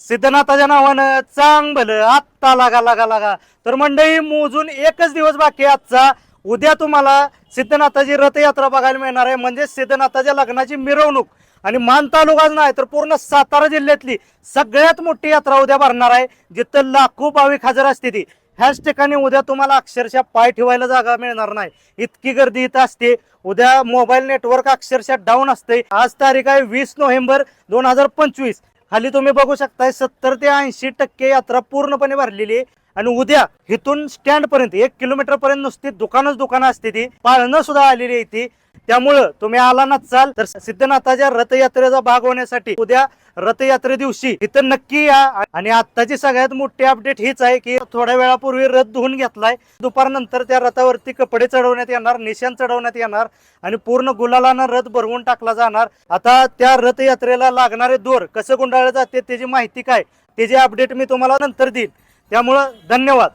सिद्धनाथाच्या नावानं चांग भलं आत्ता लागा लागा लागा. तर मंडळी मोजून एकच दिवस बाकी आजचा. उद्या तुम्हाला सिद्धनाथाची रथयात्रा बघायला मिळणार आहे. म्हणजे सिद्धनाथाच्या लग्नाची मिरवणूक. आणि मान तालुकाच नाही तर पूर्ण सातारा जिल्ह्यातली सगळ्यात मोठी यात्रा उद्या भरणार आहे जिथं लाखो भाविक हजर असते ती. ह्याच ठिकाणी उद्या तुम्हाला अक्षरशः पाय ठेवायला जागा मिळणार नाही. इतकी गर्दी इथं असते. उद्या मोबाईल नेटवर्क अक्षरशः डाऊन असते आज तारीख आहे वीस नोव्हेंबर दोन हजार पंचवीस. खाली तुम्ही बघू शकताय सत्तर ते ऐंशी टक्के यात्रा पूर्णपणे भरलेली आहे. आणि उद्या इथून स्टँड पर्यंत एक किलोमीटर पर्यंत नुसती दुकानच दुकानं असते ती. पाळणं सुद्धा आलेली आहे ती त्यामुळं तुम्ही आला ना चाल तर सिद्धनाथाच्या रथयात्रेचा भाग होण्यासाठी उद्या रथयात्रे दिवशी इथं नक्की या. आणि आत्ताची सगळ्यात मोठी अपडेट हीच आहे की थोड्या वेळापूर्वी रथ धुवून घेतलाय. दुपारनंतर त्या रथावरती कपडे चढवण्यात येणार निशाण चढवण्यात येणार आणि पूर्ण गुलालानं रथ भरवून टाकला जाणार. आता त्या रथयात्रेला लागणारे दोर कसं गुंडाळले जाते त्याची माहिती काय? त्याची अपडेट मी तुम्हाला नंतर देईन. त्यामुळं धन्यवाद.